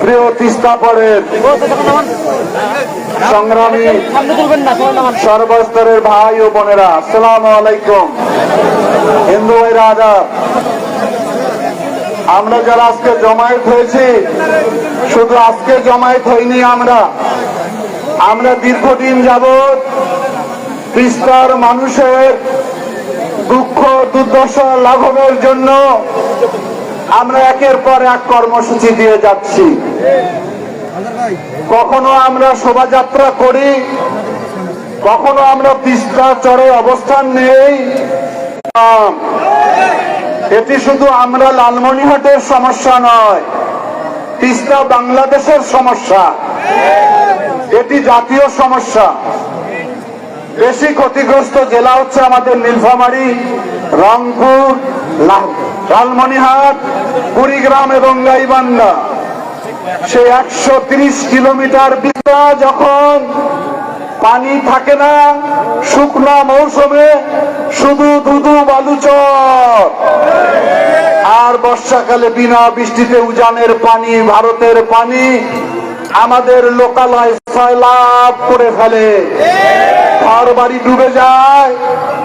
প্রিয় তিস্তা পরের সংগ্রামী সর্বস্তরের ভাই ও বোনেরা, আসসালাম আলাইকুম। হিন্দু ভাইরা আদাব আমরা যারা আজকে জমায়েত হয়েছি, শুধু আজকে জমায়েত হইনি আমরা। আমরা দীর্ঘদিন যাবৎ তিস্তার মানুষের দুঃখ, দুর্দশা লাঘবের জন্য আমরা একের পর এক কর্মসূচি দিয়ে যাচ্ছি। কখনো আমরা শোভাযাত্রা করি, কখনো আমরা তিস্তা চরে অবস্থান নেই। এটি শুধু আমরা লালমনিহাটের সমস্যা নয়, তিস্তা বাংলাদেশের সমস্যা। এটি জাতীয় সমস্যা। বেশি ক্ষতিগ্রস্ত জেলা হচ্ছে আমাদের নীলফামারী, রংপুর লালমনিহাট কুড়িগ্রাম এবং গাইবান্ধা। সে একশো কিলোমিটার বিস্তা যখন পানি থাকে না, শুকনো মৌসুমে শুধু দুধু বালুচর আর বর্ষাকালে বিনা বৃষ্টিতে উজানের পানি, ভারতের পানি আমাদের লোকালয় সয়লাভ করে ফেলে। ঘর বাড়ি ডুবে যায়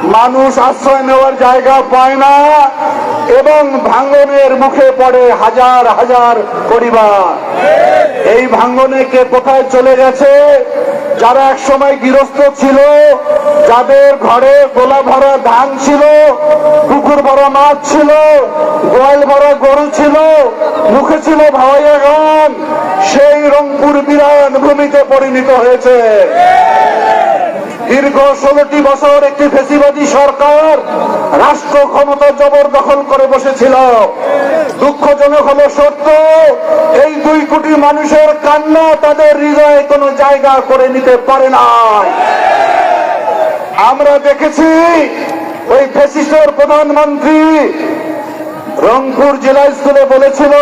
মানুষ আশ্রয় নেওয়ার জায়গা পায় না এবং ভাঙ্গনের মুখে পড়ে হাজার হাজার পরিবার। এই ভাঙ্গনে কে কোথায় চলে গেছে? যারা এক সময় গৃহস্থ ছিল, যাদের ঘরে গোলা ভরা ধান ছিল পুকুর ভরা মাছ ছিল, গোয়াল ভরা গরু ছিল, মুখে ছিল ভাওয়াইয়া গান, সেই রংপুর বিরান ভূমিতে পরিণত হয়েছে। দীর্ঘ ষোলোটি বছর একটি ফেসিবাদী সরকার রাষ্ট্র ক্ষমতা জবরদখল করে বসেছিল। দুঃখজনক হলো সত্য, এই দুই কোটি মানুষের কান্না তাদের হৃদয়ে কোনো জায়গা করে নিতে পারে না আমরা দেখেছি ওই ফেসিস্টের প্রধানমন্ত্রী রংপুর জেলা স্কুলে বলেছিল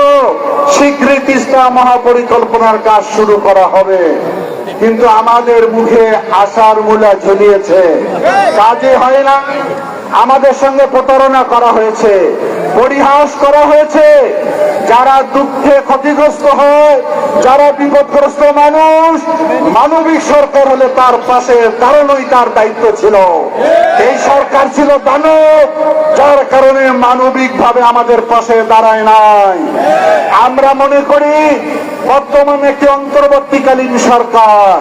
মহাপরিকল্পনার কাজ শুরু করা হবে। কিন্তু আমাদের মুখে আশার মূলা ঝুলিয়েছে। কাজে হয় না। আমাদের সঙ্গে প্রতারণা করা হয়েছে। পরিহাস করা হয়েছে। যারা দুঃখে ক্ষতিগ্রস্ত হয় যারা বিপদগ্রস্ত মানুষ, মানবিক সরকার হলে তার পাশে দাঁড়ানোই তার দায়িত্ব ছিল। এই সরকার ছিল দানব, যার কারণে মানবিক ভাবে আমাদের পাশে দাঁড়ায় নাই। আমরা মনে করি, বর্তমানে একটি অন্তর্বর্তীকালীন সরকার।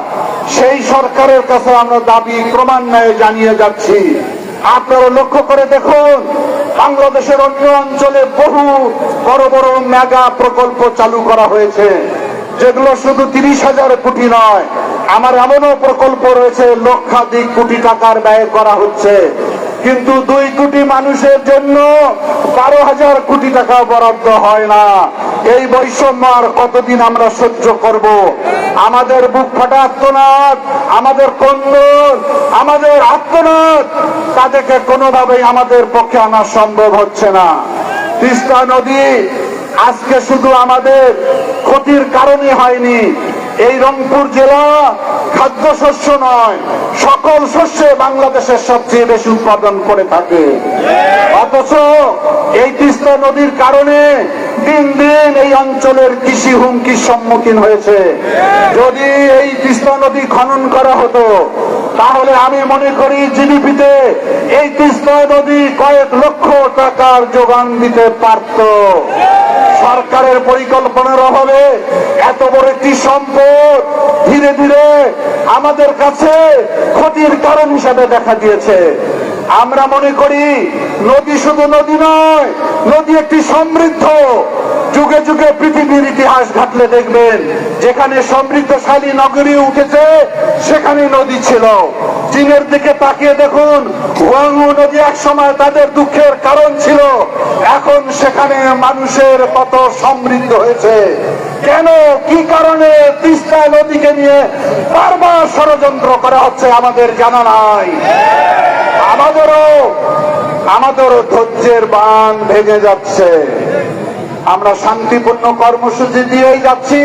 সেই সরকারের কাছে আমরা দাবি ক্রমান্বয়ে জানিয়ে যাচ্ছি। আপনারা লক্ষ্য করে দেখুন, বাংলাদেশের অন্য অঞ্চলে বহু বড় বড় মেগা প্রকল্প চালু করা হয়েছে। যেগুলো শুধু তিরিশ হাজার কোটি নয়, আমার এমনও প্রকল্প রয়েছে, লক্ষাধিক কোটি টাকার ব্যয় করা হচ্ছে। কিন্তু দুই কোটি মানুষের জন্য বারো হাজার কোটি টাকা বরাদ্দ হয় না। এই বৈষম্য আর কতদিন আমরা সহ্য করব? আমাদের বুক ফাটা আত্মনাদ, আমাদের কন্দন আমাদের আত্মনাদ, তাদেরকে কোনোভাবেই আমাদের পক্ষে আনা সম্ভব হচ্ছে না। তিস্তা নদী আজকে শুধু আমাদের ক্ষতির কারণে হয়নি। এই রংপুর জেলা খাদ্যশস্য নয়, সকল শস্যে বাংলাদেশের সবচেয়ে বেশি উৎপাদন করে থাকে। অথচ এই তিস্তা নদীর কারণে দিন দিন এই অঞ্চলের কৃষি হুমকির সম্মুখীন হয়েছে। যদি এই তিস্তা নদী খনন করা হতো, তাহলে আমি মনে করি জিডিপিতে এই তিস্তা নদী কয়েক লক্ষ টাকার যোগান দিতে পারত। সরকারের পরিকল্পনার অভাবে এত বড় একটি সম্পদ ধীরে ধীরে আমাদের কাছে ক্ষতির কারণ হিসাবে দেখা দিয়েছে। আমরা মনে করি নদী শুধু নদী নয়, নদী একটি সমৃদ্ধ। যুগে যুগে পৃথিবীর ইতিহাস ঘাটলে দেখবেন, যেখানে সমৃদ্ধশালী নগরী উঠেছে সেখানে নদী ছিল। চীনের দিকে তাকিয়ে দেখুন। হুয়াংহু নদী এক সময় তাদের দুঃখের কারণ ছিল, এখন সেখানে মানুষের কত সমৃদ্ধ হয়েছে। কেন? কি কারণে? তিস্তা নদীকে নিয়ে বারবার ষড়যন্ত্র করা হচ্ছে আমাদের জানা নাই। আমাদেরও আমাদেরও ধৈর্যের বান ভেঙে যাচ্ছে। আমরা শান্তিপূর্ণ কর্মসূচি দিয়েই যাচ্ছি।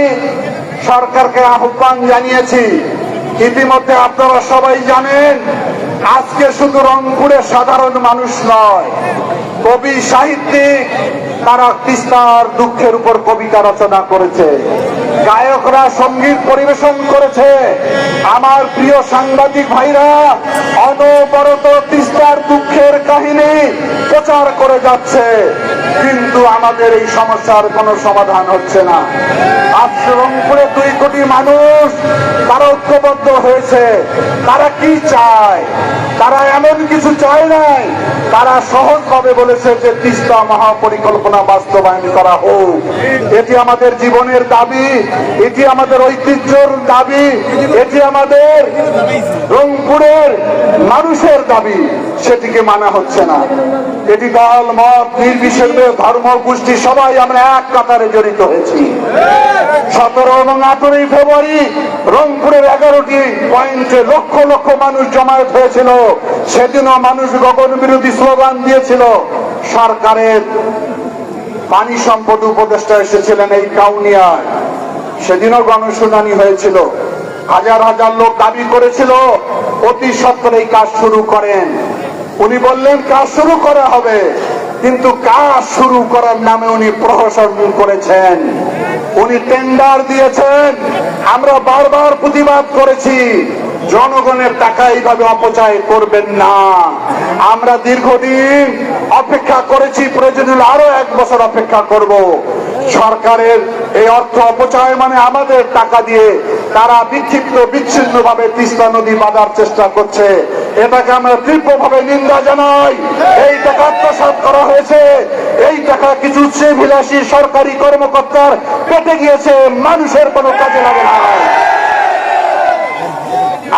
সরকারকে আহ্বান জানিয়েছি। ইতিমধ্যে আপনারা সবাই জানেন, আজকে শুধু রংপুরে সাধারণ মানুষ নয়, কবি সাহিত্যিক, তারা তিস্তার দুঃখের উপর কবিতা রচনা করেছে। গায়করা সংগীত পরিবেশন করেছে। আমার প্রিয় সাংবাদিক ভাইরা, অনবরত তিস্তার দুঃখের কাহিনী প্রচার করে যাচ্ছে। কিন্তু আমাদের এই সমস্যার কোনো সমাধান হচ্ছে না। আজ রংপুরে দুই কোটি মানুষ তারা ঐক্যবদ্ধ হয়েছে। তারা কি চায়? তারা এমন কিছু চায় নাই। তারা সহজভাবে বলেছে যে, তিস্তা মহাপরিকল্পনা বাস্তবায়ন করা হোক। এটি আমাদের জীবনের দাবি, এটি আমাদের ঐতিহ্যর দাবি, এটি আমাদের রংপুরের মানুষের দাবি। সেটিকে মানা হচ্ছে না। এটি দল, মত, নির্বিশেষে ধর্ম, গোষ্ঠী, সবাই আমরা এক কাতারে জড়িত হয়েছি। সতেরো এবং আঠেরোই ফেব্রুয়ারি রংপুরের এগারোটি পয়েন্টে লক্ষ লক্ষ মানুষ জমায়েত হয়েছিল। সেদিনও মানুষ গগন বিরোধী স্লোগান দিয়েছিল। সরকারের পানি সম্পদ উপদেষ্টা এসেছিলেন এই কাউনিয়ায়। সেদিনও গণশুনানি হয়েছিল। হাজার হাজার লোক দাবি করেছিল, অতি সত্তর এই কাজ শুরু করেন। উনি বললেন, কাজ শুরু করা হবে। কিন্তু কাজ শুরু করার নামে উনি প্রহসন করেছেন। উনি টেন্ডার দিয়েছেন। আমরা বারবার প্রতিবাদ করেছি। জনগণের টাকা এইভাবে অপচয় করবেন না। আমরা দীর্ঘদিন অপেক্ষা করেছি, প্রয়োজন হলে আরও এক বছর অপেক্ষা করব। সরকারের এই অর্থ অপচয় মানে আমাদের টাকা দিয়ে তারা বিক্ষিপ্ত বিচ্ছিন্ন ভাবে তিস্তা নদী বাঁধার চেষ্টা করছে। এটাকে আমরা তীব্রভাবে নিন্দা জানাই। এই টাকা আত্মসাৎ করা হয়েছে। এই টাকা কিছু বিলাসী সরকারি কর্মকর্তার পেটে গিয়েছে। মানুষের কোনো কাজে লাগে না।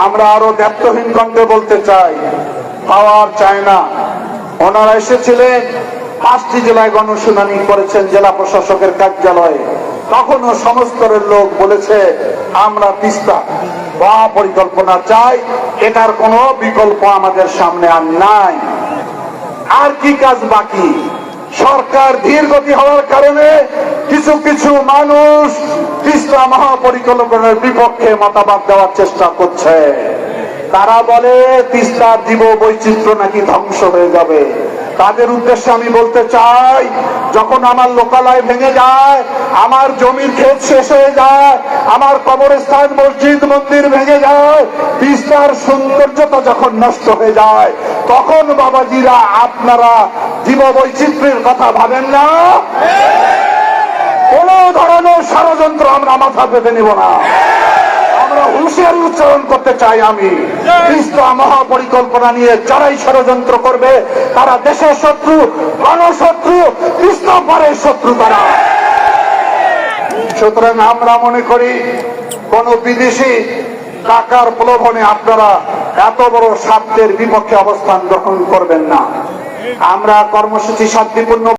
আমরা আরও দায়িত্বহীন কণ্ঠে বলতে চাই, পাওয়ার চায় না। ওনারা এসেছিলেন পাঁচটি জেলায় গণশুনানি করেছেন জেলা প্রশাসকের কার্যালয়ে। তখনও সমস্তরের লোক বলেছে, আমরা তিস্তা। বা পরিকল্পনা চাই, এটার কোনো বিকল্প আমাদের সামনে আর নাই। আর কি কাজ বাকি? সরকার ধীর গতি হওয়ার কারণে কিছু কিছু মানুষ তিস্তা মহাপরিকল্পনার বিপক্ষে মতামত দেওয়ার চেষ্টা করছে। তারা বলে, তিস্তার জীব বৈচিত্র্য নাকি ধ্বংস হয়ে যাবে। তাদের উদ্দেশ্যে আমি বলতে চাই, যখন আমার লোকালয় ভেঙে যায়, আমার জমির ক্ষেত শেষ হয়ে যায়, আমার কবরস্থান মসজিদ মন্দির ভেঙে যায় তিস্তার সৌন্দর্যতা যখন নষ্ট হয়ে যায়, তখন বাবাজিরা আপনারা জীব বৈচিত্র্যের কথা ভাবেন না? কোন ধরনের ষড়যন্ত্র আমরা মাথা পেতে নিব না। আমরা হুঁশিয়ারি উচ্চারণ করতে চাই আমি তিস্তা মহাপরিকল্পনা নিয়ে যারাই ষড়যন্ত্র করবে, তারা দেশের শত্রু গণশত্রু তিস্তা পরের শত্রু তারা। সুতরাং আমরা মনে করি, কোন বিদেশি টাকার প্রলোভনে আপনারা এত বড় স্বার্থের বিপক্ষে অবস্থান গ্রহণ করবেন না। আমরা কর্মসূচি শান্তিপূর্ণ